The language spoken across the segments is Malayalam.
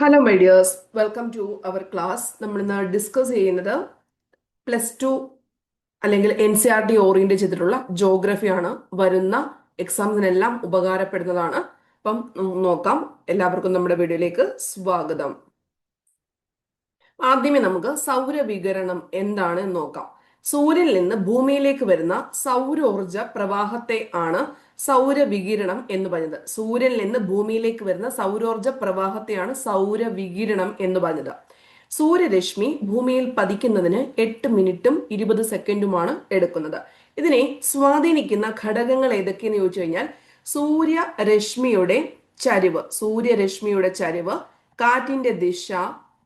Hello my dears welcome to our class നമ്മൾ ഇന്ന് ഡിസ്കസ് ചെയ്യുന്നത് പ്ലസ് ടു അല്ലെങ്കിൽ N C R T orient ചെയ്തിട്ടുള്ള ജോഗ്രഫിയാണ് വരുന്ന എക്സാംസിനെല്ലാം ഉപകാരപ്പെടുന്നതാണ്. അപ്പം നോക്കാം. എല്ലാവർക്കും നമ്മുടെ വീഡിയോയിലേക്ക് സ്വാഗതം. ആദ്യമേ നമുക്ക് സൗരവികരണം എന്താണ് നോക്കാം. സൂര്യനിൽ നിന്ന് ഭൂമിയിലേക്ക് വരുന്ന സൗരോർജ പ്രവാഹത്തെ ആണ് സൗരവികിരണം എന്ന് പറഞ്ഞത്. സൂര്യനിൽ നിന്ന് ഭൂമിയിലേക്ക് വരുന്ന സൗരോർജ പ്രവാഹത്തെയാണ് സൗരവികിരണം എന്ന് പറഞ്ഞത്. സൂര്യരശ്മി ഭൂമിയിൽ പതിക്കുന്നതിന് എട്ട് മിനിറ്റും ഇരുപത് സെക്കൻഡുമാണ് എടുക്കുന്നത്. ഇതിനെ സ്വാധീനിക്കുന്ന ഘടകങ്ങൾ ഏതൊക്കെയെന്ന് ചോദിച്ചു കഴിഞ്ഞാൽ സൂര്യരശ്മിയുടെ ചരിവ് സൂര്യരശ്മിയുടെ ചരിവ് കാറ്റിന്റെ ദിശ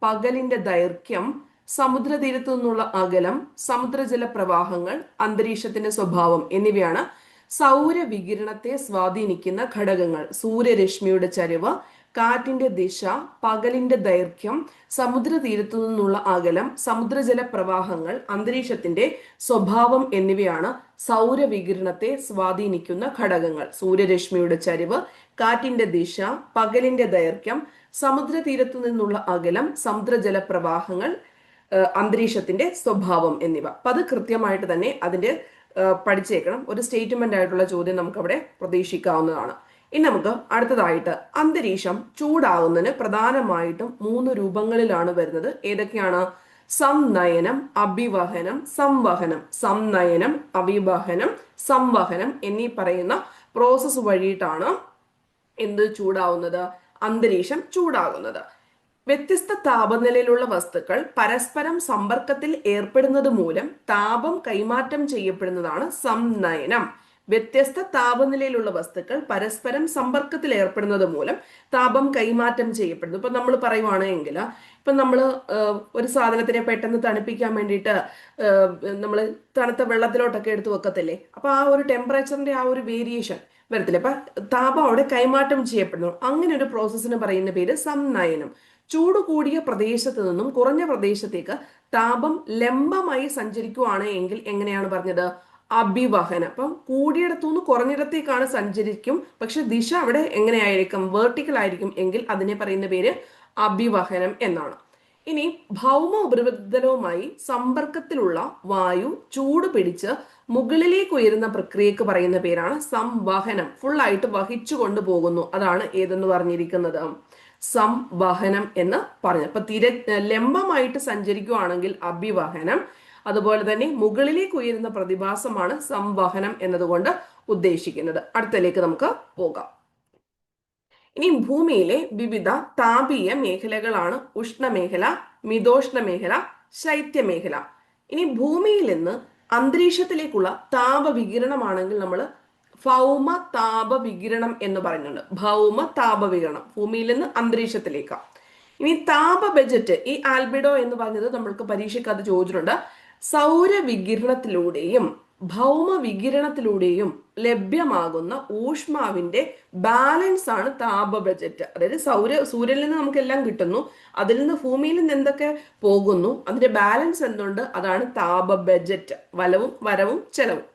പകലിന്റെ ദൈർഘ്യം സമുദ്രതീരത്തു നിന്നുള്ള അകലം സമുദ്രജല പ്രവാഹങ്ങൾ അന്തരീക്ഷത്തിന്റെ സ്വഭാവം എന്നിവയാണ് സൗരവികിരണത്തെ സ്വാധീനിക്കുന്ന ഘടകങ്ങൾ. സൂര്യരശ്മിയുടെ ചരിവ് കാറ്റിന്റെ ദിശ പകലിന്റെ ദൈർഘ്യം സമുദ്രതീരത്തു നിന്നുള്ള അകലം സമുദ്രജല പ്രവാഹങ്ങൾ അന്തരീക്ഷത്തിന്റെ സ്വഭാവം എന്നിവയാണ് സൗരവികിരണത്തെ സ്വാധീനിക്കുന്ന ഘടകങ്ങൾ. സൂര്യരശ്മിയുടെ ചരിവ് കാറ്റിന്റെ ദിശ പകലിന്റെ ദൈർഘ്യം സമുദ്രതീരത്തു നിന്നുള്ള അകലം സമുദ്രജല പ്രവാഹങ്ങൾ അന്തരീക്ഷത്തിന്റെ സ്വഭാവം എന്നിവ. അപ്പൊ അത് കൃത്യമായിട്ട് തന്നെ അതിന്റെ പഠിച്ചേക്കണം. ഒരു സ്റ്റേറ്റ്മെന്റ് ആയിട്ടുള്ള ചോദ്യം നമുക്ക് അവിടെ പ്രതീക്ഷിക്കാവുന്നതാണ്. ഇനി നമുക്ക് അടുത്തതായിട്ട് അന്തരീക്ഷം ചൂടാകുന്നതിന് പ്രധാനമായിട്ടും മൂന്ന് രൂപങ്ങളിലാണ് വരുന്നത്. ഏതൊക്കെയാണ്? സംനയനം അഭിവഹനം സംവഹനം. സംനയനം അഭിവഹനം സംവഹനം എന്നീ പറയുന്ന പ്രോസസ്സ് വഴിയിട്ടാണ് എന്ത് ചൂടാവുന്നത്? അന്തരീക്ഷം ചൂടാകുന്നത്. വ്യത്യസ്ത താപനിലയിലുള്ള വസ്തുക്കൾ പരസ്പരം സമ്പർക്കത്തിൽ ഏർപ്പെടുന്നത് മൂലം താപം കൈമാറ്റം ചെയ്യപ്പെടുന്നതാണ് സംനയനം. വ്യത്യസ്ത താപനിലയിലുള്ള വസ്തുക്കൾ പരസ്പരം സമ്പർക്കത്തിൽ ഏർപ്പെടുന്നത് മൂലം താപം കൈമാറ്റം ചെയ്യപ്പെടുന്നു. ഇപ്പൊ നമ്മൾ പറയുവാണെങ്കിൽ ഇപ്പൊ നമ്മൾ ഒരു സാധനത്തിനെ പെട്ടെന്ന് തണുപ്പിക്കാൻ വേണ്ടിയിട്ട് നമ്മൾ തണുത്ത വെള്ളത്തിലോട്ടൊക്കെ എടുത്ത് വെക്കത്തില്ലേ? അപ്പൊ ആ ഒരു ടെമ്പറേച്ചറിന്റെ ആ ഒരു വേരിയേഷൻ വരത്തില്ല? അപ്പൊ താപം അവിടെ കൈമാറ്റം ചെയ്യപ്പെടുന്നു. അങ്ങനെ ഒരു പ്രോസസ്സിന് പറയുന്ന പേര് സംനയനം. ചൂട് കൂടിയ പ്രദേശത്ത് നിന്നും കുറഞ്ഞ പ്രദേശത്തേക്ക് താപം ലംബമായി സഞ്ചരിക്കുവാണ് എങ്കിൽ എങ്ങനെയാണ് പറഞ്ഞത്? അഭിവഹനം. അപ്പം കൂടിയിടത്തു നിന്ന് കുറഞ്ഞിടത്തേക്കാണ് സഞ്ചരിക്കും. പക്ഷെ ദിശ അവിടെ എങ്ങനെയായിരിക്കും? വേർട്ടിക്കൽ ആയിരിക്കും എങ്കിൽ അതിനെ പറയുന്ന പേര് അഭിവഹനം എന്നാണ്. ഇനി ഭൗമ ഉപരിതലവുമായി സമ്പർക്കത്തിലുള്ള വായു ചൂട് പിടിച്ച് മുകളിലേക്ക് ഉയരുന്ന പ്രക്രിയക്ക് പറയുന്ന പേരാണ് സംവഹനം. ഫുള്ളായിട്ട് വഹിച്ചു കൊണ്ടുപോകുന്നു അതാണ് ഏതെന്ന് പറഞ്ഞിരിക്കുന്നത്. സംവഹനം എന്ന് പറഞ്ഞു. അപ്പൊ തിര ലംബമായിട്ട് സഞ്ചരിക്കുകയാണെങ്കിൽ അഭിവഹനം അതുപോലെ തന്നെ മുകളിലേക്ക് ഉയരുന്ന പ്രതിഭാസമാണ് സംവഹനം എന്നതുകൊണ്ട് ഉദ്ദേശിക്കുന്നത്. അടുത്തലേക്ക് നമുക്ക് പോകാം. ഇനി ഭൂമിയിലെ വിവിധ താപീയ മേഖലകളാണ് ഉഷ്ണമേഖല മിതോഷ്ണ മേഖല ശൈത്യമേഖല. ഇനി ഭൂമിയിൽ നിന്ന് അന്തരീക്ഷത്തിലേക്കുള്ള താപവികിരണമാണെങ്കിൽ നമ്മൾ ഭൗമ താപ വികിരണം എന്ന് പറയുന്നുണ്ട്. ഭൗമ താപ വികിരണം ഭൂമിയിൽ നിന്ന് അന്തരീക്ഷത്തിലേക്ക്. ഇനി താപ ബജറ്റ് ഈ ആൽബിഡോ എന്ന് പറഞ്ഞത് നമ്മൾക്ക് പരീക്ഷയ്ക്ക് അത് ചോദിച്ചിട്ടുണ്ട്. സൗരവികിരണത്തിലൂടെയും ഭൗമ വികിരണത്തിലൂടെയും ലഭ്യമാകുന്ന ഊഷ്മാവിന്റെ ബാലൻസ് ആണ് താപ ബജറ്റ്. അതായത് സൗര സൂര്യനിൽ നിന്ന് നമുക്ക് എല്ലാം കിട്ടുന്നു. അതിൽ നിന്ന് ഭൂമിയിൽ നിന്ന് എന്തൊക്കെ പോകുന്നു? അതിന്റെ ബാലൻസ് എന്തുണ്ട്? അതാണ് താപ ബജറ്റ്. വലവും വരവും ചെലവും.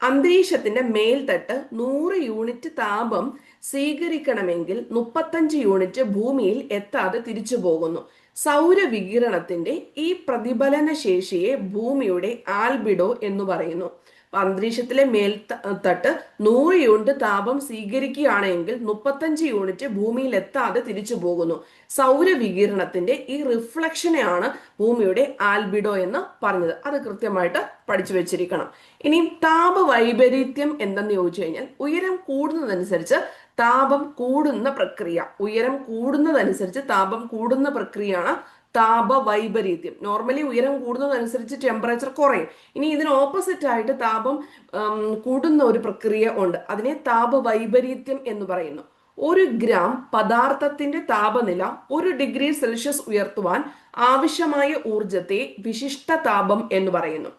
അന്തരീക്ഷത്തിന്റെ മേൽത്തട്ട് നൂറ് യൂണിറ്റ് താപം സ്വീകരിക്കണമെങ്കിൽ മുപ്പത്തഞ്ച് യൂണിറ്റ് ഭൂമിയിൽ എത്താതെ തിരിച്ചു പോകുന്നു. സൗരവികിരണത്തിന്റെ ഈ പ്രതിഫലന ശേഷിയെ ഭൂമിയുടെ ആൽബിഡോ എന്ന് പറയുന്നു. അന്തരീക്ഷത്തിലെ മേൽ തട്ട് നൂറ് യൂണിറ്റ് താപം സ്വീകരിക്കുകയാണെങ്കിൽ മുപ്പത്തഞ്ച് യൂണിറ്റ് ഭൂമിയിൽ എത്താതെ തിരിച്ചു പോകുന്നു. സൗരവികിരണത്തിന്റെ ഈ റിഫ്ലക്ഷനെയാണ് ഭൂമിയുടെ ആൽബിഡോ എന്ന് പറഞ്ഞത്. അത് കൃത്യമായിട്ട് പഠിച്ചു വെച്ചിരിക്കണം. ഇനി താപ വൈപരീത്യം എന്തെന്ന് ചോദിച്ചു കഴിഞ്ഞാൽ ഉയരം കൂടുന്നതനുസരിച്ച് താപം കൂടുന്ന പ്രക്രിയ. ഉയരം കൂടുന്നതനുസരിച്ച് താപം കൂടുന്ന പ്രക്രിയയാണ് താപ വൈപരീത്യം. നോർമലി ഉയരം കൂടുന്നതനുസരിച്ച് ടെമ്പറേച്ചർ കുറയും. ഇനി ഇതിന് ഓപ്പോസിറ്റ് ആയിട്ട് താപം കൂടുന്ന ഒരു പ്രക്രിയ ഉണ്ട്. അതിനെ താപ വൈപരീത്യം എന്ന് പറയുന്നു. ഒരു ഗ്രാം പദാർത്ഥത്തിന്റെ താപനില ഒരു ഡിഗ്രി സെൽഷ്യസ് ഉയർത്തുവാൻ ആവശ്യമായ ഊർജത്തെ വിശിഷ്ട താപം എന്ന് പറയുന്നു.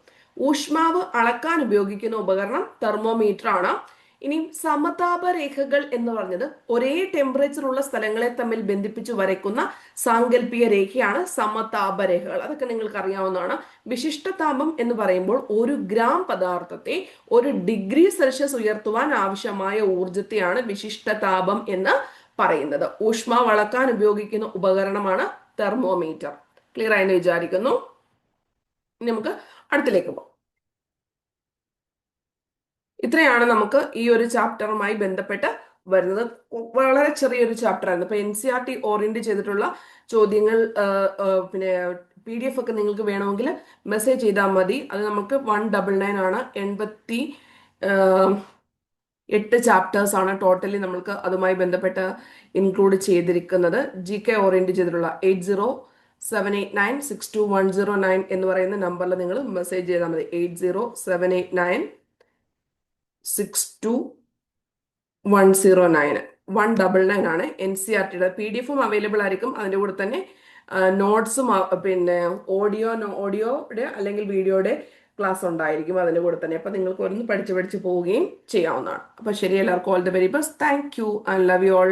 ഊഷ്മാവ് അളക്കാൻ ഉപയോഗിക്കുന്ന ഉപകരണം തെർമോമീറ്റർ ആണ്. ഇനി സമതാപ രേഖകൾ എന്ന് പറഞ്ഞത് ഒരേ ടെമ്പറേച്ചർ ഉള്ള സ്ഥലങ്ങളെ തമ്മിൽ ബന്ധിപ്പിച്ച് വരയ്ക്കുന്ന സാങ്കല്പിക രേഖയാണ് സമതാപ രേഖകൾ അതൊക്കെ നിങ്ങൾക്ക് അറിയാവുന്നതാണ്. വിശിഷ്ടതാപം എന്ന് പറയുമ്പോൾ ഒരു ഗ്രാം പദാർത്ഥത്തെ ഒരു ഡിഗ്രി സെൽഷ്യസ് ഉയർത്തുവാൻ ആവശ്യമായ ഊർജത്തെയാണ് വിശിഷ്ടതാപം എന്ന് പറയുന്നത്. ഊഷ്മ വളക്കാൻ ഉപയോഗിക്കുന്ന ഉപകരണമാണ് തെർമോമീറ്റർ ക്ലിയർ ആയെന്ന് വിചാരിക്കുന്നു? നമുക്ക് അടുത്തിലേക്ക് പോകാം. ഇത്രയാണ് നമുക്ക് ഈ ഒരു ചാപ്റ്ററുമായി ബന്ധപ്പെട്ട് വരുന്നത്. വളരെ ചെറിയൊരു ചാപ്റ്റർ ആയിരുന്നു ഇപ്പൊ N C R T orient ചെയ്തിട്ടുള്ള ചോദ്യങ്ങൾ പിന്നെ പി ഡി എഫ് ഒക്കെ നിങ്ങൾക്ക് വേണമെങ്കിൽ മെസ്സേജ് ചെയ്താൽ മതി. അത് നമുക്ക് വൺ ഡബിൾ നയൻ ആണ്. എൺപത്തി എട്ട് ചാപ്റ്റേഴ്സ് ആണ് ടോട്ടലി നമ്മൾക്ക് അതുമായി ബന്ധപ്പെട്ട് ഇൻക്ലൂഡ് ചെയ്തിരിക്കുന്നത്. ജി കെ ഓറിയന്റ് ചെയ്തിട്ടുള്ള eight zero seven eight nine six two one zero nine എന്ന് പറയുന്ന നമ്പറിൽ നിങ്ങൾ മെസ്സേജ് ചെയ്താൽ മതി. Eight zero seven eight nine six two one zero nine one double nine ആണ് എൻ സി ആർ ടിയുടെ പി ഡി എഫും അവൈലബിൾ ആയിരിക്കും. അതിന്റെ കൂടെ തന്നെ നോട്ട്സും പിന്നെ ഓഡിയോ ഓഡിയോയുടെ അല്ലെങ്കിൽ വീഡിയോയുടെ ക്ലാസ് ഉണ്ടായിരിക്കും അതിന്റെ കൂടെ തന്നെ. അപ്പം നിങ്ങൾക്ക് ഒന്ന് പഠിച്ച് പഠിച്ച് പോവുകയും ചെയ്യാവുന്നതാണ്. അപ്പം ശരി എല്ലാവർക്കും all the very best thank you and love you all